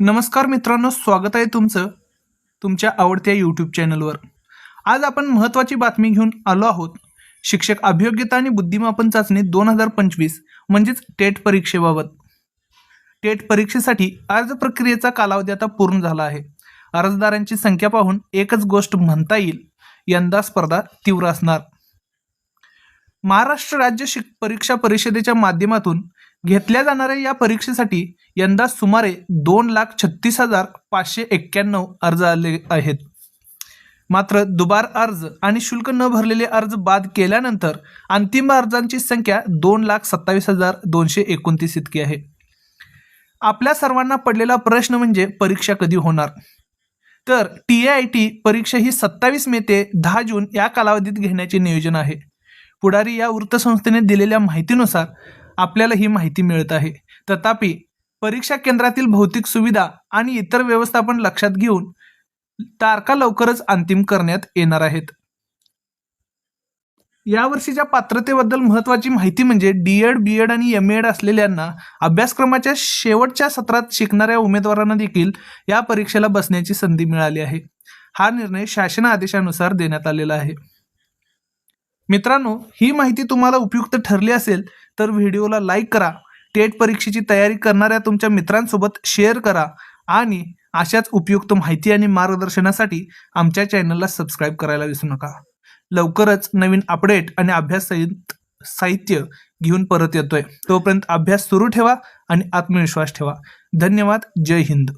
नमस्कार मित्रांनो स्वागत आहे तुमचं तुमच्या आवडत्या यूट्यूब चॅनलवर आज आपण महत्त्वाची बातमी घेऊन आलो आहोत. शिक्षक अभियोग्यता आणि बुद्धिमापन चाचणी दोन हजार पंचवीस म्हणजेच टेट परीक्षेबाबत. टेट परीक्षेसाठी अर्ज प्रक्रियेचा कालावधी आता पूर्ण झाला आहे. अर्जदारांची संख्या पाहून एकच गोष्ट म्हणता येईल यंदा स्पर्धा तीव्र असणार. महाराष्ट्र राज्य शिक परीक्षा परिषदेच्या माध्यमातून घेतल्या जाणाऱ्या या परीक्षेसाठी यंदा सुमारे दोन लाख छत्तीस हजार पाचशे एक्क्याण्णव अर्ज आले आहेत. मात्र दुबार अर्ज आणि शुल्क न भरलेले अर्ज बाद केल्यानंतर अंतिम अर्जांची संख्या दोन लाख सत्तावीस हजार दोनशे एकोणतीस इतकी आहे. आपल्या सर्वांना पडलेला प्रश्न म्हणजे परीक्षा कधी होणार? तर टी आय टी परीक्षा ही सत्तावीस मे ते दहा जून या कालावधीत घेण्याचे नियोजन आहे. पुढारी या वृत्तसंस्थेने दिलेल्या माहितीनुसार आपल्याला ही माहिती मिळत आहे. तथापि परीक्षा केंद्रातील भौतिक सुविधा आणि इतर व्यवस्थापन लक्षात घेऊन तारखा लवकरच अंतिम करण्यात येणार आहेत. यावर्षीच्या पात्रतेबद्दल महत्त्वाची माहिती म्हणजे डी एड बी एड आणि एम एड असलेल्यांना अभ्यासक्रमाच्या शेवटच्या सत्रात शिकणाऱ्या उमेदवारांना देखील या परीक्षेला बसण्याची संधी मिळाली आहे. हा निर्णय शासन आदेशानुसार देण्यात आलेला आहे. मित्रांनो ही माहिती तुम्हाला उपयुक्त ठरली असेल तर व्हिडिओला लाईक करा टेट परीक्षेची तयारी करणाऱ्या तुमच्या मित्रांसोबत शेअर करा आणि अशाच उपयुक्त माहिती आणि मार्गदर्शनासाठी आमच्या चॅनलला सबस्क्राईब करायला विसरू नका. लवकरच नवीन अपडेट आणि अभ्यास साहित्य घेऊन परत येतोय. तोपर्यंत अभ्यास सुरू ठेवा आणि आत्मविश्वास ठेवा. धन्यवाद. जय हिंद.